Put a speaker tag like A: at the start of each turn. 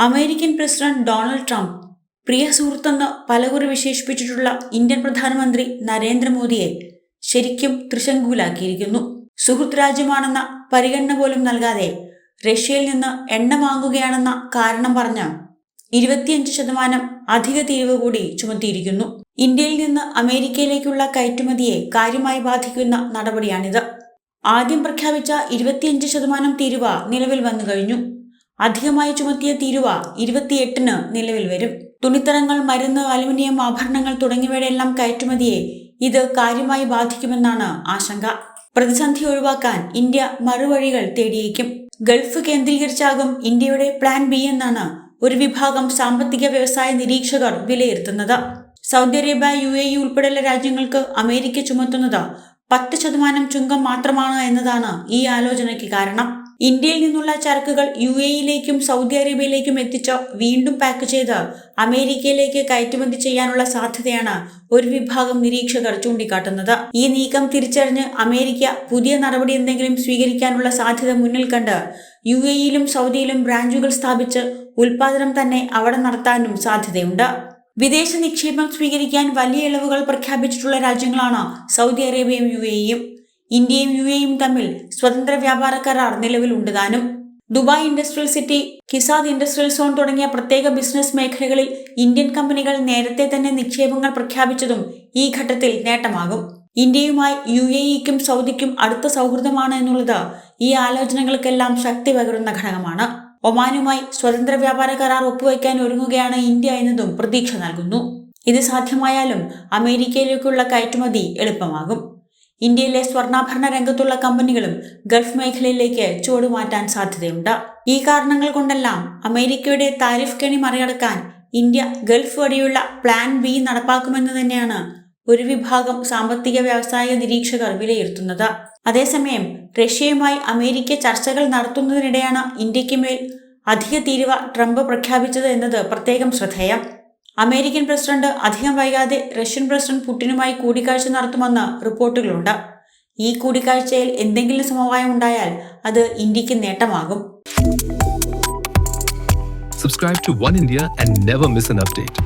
A: American president Donald Trump പ്രിയ സുഹൃത്തെന്ന് പലകുറി വിശേഷിപ്പിച്ചിട്ടുള്ള ഇന്ത്യൻ പ്രധാനമന്ത്രി നരേന്ദ്രമോദിയെ ശരിക്കും ത്രിശങ്കുലാക്കിയിരിക്കുന്നു സുഹൃത്ത് രാജ്യമാണെന്ന പരിഗണന പോലും നൽകാതെ റഷ്യയിൽ നിന്ന് എണ്ണ വാങ്ങുകയാണെന്ന കാരണം പറഞ്ഞ ഇരുപത്തിയഞ്ച് ശതമാനം അധിക തീരുവ കൂടി ചുമത്തിയിരിക്കുന്നു. ഇന്ത്യയിൽ നിന്ന് അമേരിക്കയിലേക്കുള്ള കയറ്റുമതിയെ കാര്യമായി ബാധിക്കുന്ന നടപടിയാണിത്. ആദ്യം പ്രഖ്യാപിച്ച ഇരുപത്തിയഞ്ച് ശതമാനം തീരുവ നിലവിൽ വന്നു കഴിഞ്ഞു. അധികമായി ചുമത്തിയ തീരുവ ഇരുപത്തിയെട്ടിന് നിലവിൽ വരും. തുണിത്തരങ്ങൾ മരുന്ന് അലുമിനിയം ആഭരണങ്ങൾ തുടങ്ങിയവയുടെ എല്ലാം കയറ്റുമതിയെ ഇത് കാര്യമായി ബാധിക്കുമെന്നാണ് ആശങ്ക. പ്രതിസന്ധി ഒഴിവാക്കാൻ ഇന്ത്യ മറുവഴികൾ തേടിയേക്കും ഗൾഫ് കേന്ദ്രീകരിച്ചാകും ഇന്ത്യയുടെ പ്ലാൻ ബി എന്നാണ് ഒരു വിഭാഗം സാമ്പത്തിക വ്യവസായ നിരീക്ഷകർ വിലയിരുത്തുന്നത്. Saudi Arabia U A E ഉൾപ്പെടെയുള്ള രാജ്യങ്ങൾക്ക് അമേരിക്ക ചുമത്തുന്നത് പത്ത് ശതമാനം ചുങ്കം മാത്രമാണ് എന്നതാണ് ഈ ആലോചനയ്ക്ക് കാരണം. ഇന്ത്യയിൽ നിന്നുള്ള ചരക്കുകൾ യു എയിലേക്കും സൗദി അറേബ്യയിലേക്കും എത്തിച്ച വീണ്ടും പാക്ക് ചെയ്ത് അമേരിക്കയിലേക്ക് കയറ്റുമതി ചെയ്യാനുള്ള സാധ്യതയാണ് ഒരു വിഭാഗം നിരീക്ഷകർ ചൂണ്ടിക്കാട്ടുന്നത്. ഈ നീക്കം തിരിച്ചറിഞ്ഞ് അമേരിക്ക പുതിയ നടപടി എന്തെങ്കിലും സ്വീകരിക്കാനുള്ള സാധ്യത മുന്നിൽ കണ്ട് യു എയിലും സൗദിയിലും ബ്രാഞ്ചുകൾ സ്ഥാപിച്ച് ഉൽപാദനം തന്നെ അവിടെ നടത്താനും സാധ്യതയുണ്ട്. വിദേശ നിക്ഷേപം സ്വീകരിക്കാൻ വലിയ ഇളവുകൾ പ്രഖ്യാപിച്ചിട്ടുള്ള രാജ്യങ്ങളാണ് സൗദി അറേബ്യയും യു എയും ഇന്ത്യയും യു എയും തമ്മിൽ സ്വതന്ത്ര വ്യാപാര കരാർ നിലവിലുണ്ട് താനും. Dubai industrial city KEZAD industrial zone തുടങ്ങിയ പ്രത്യേക ബിസിനസ് മേഖലകളിൽ ഇന്ത്യൻ കമ്പനികൾ നേരത്തെ തന്നെ നിക്ഷേപങ്ങൾ പ്രഖ്യാപിച്ചതും ഈ ഘട്ടത്തിൽ നേട്ടമാകും. ഇന്ത്യയുമായി യു എ ഇക്കും സൗദിക്കും അടുത്ത സൗഹൃദമാണ് എന്നുള്ളത് ഈ ആലോചനകൾക്കെല്ലാം ശക്തി പകരുന്ന ഘടകമാണ്. ഒമാനുമായി സ്വതന്ത്ര വ്യാപാര കരാർ ഒപ്പുവയ്ക്കാൻ ഒരുങ്ങുകയാണ് ഇന്ത്യ എന്നതും പ്രതീക്ഷ നൽകുന്നു. ഇത് സാധ്യമായാലും അമേരിക്കയിലേക്കുള്ള കയറ്റുമതി എളുപ്പമാകും. ഇന്ത്യയിലെ സ്വർണാഭരണ രംഗത്തുള്ള കമ്പനികളും ഗൾഫ് മേഖലയിലേക്ക് ചുവടുമാറ്റാൻ സാധ്യതയുണ്ട്. ഈ കാരണങ്ങൾ കൊണ്ടെല്ലാം അമേരിക്കയുടെ താരിഫ് കെണി മറികടക്കാൻ ഇന്ത്യ ഗൾഫ് വഴിയുള്ള പ്ലാൻ ബി നടപ്പാക്കുമെന്ന് തന്നെയാണ് ഒരു വിഭാഗം സാമ്പത്തിക വ്യവസായ നിരീക്ഷകർ വിലയിരുത്തുന്നത്. അതേസമയം റഷ്യയുമായി അമേരിക്ക ചർച്ചകൾ നടത്തുന്നതിനിടെയാണ് ഇന്ത്യയ്ക്ക് മേൽ അധിക തീരുവ ട്രംപ് പ്രഖ്യാപിച്ചത് എന്നത് പ്രത്യേകം ശ്രദ്ധേയം. അമേരിക്കൻ പ്രസിഡന്റ് അധികം വൈകാതെ റഷ്യൻ പ്രസിഡന്റ് പുടിനുമായി കൂടിക്കാഴ്ച നടത്തുമെന്ന് റിപ്പോർട്ടുകളുണ്ട് ഈ കൂടിക്കാഴ്ചയിൽ എന്തെങ്കിലും സമവായം ഉണ്ടായാൽ അത് ഇന്ത്യയ്ക്ക് നേട്ടമാകും
B: Subscribe to One India and never miss an update.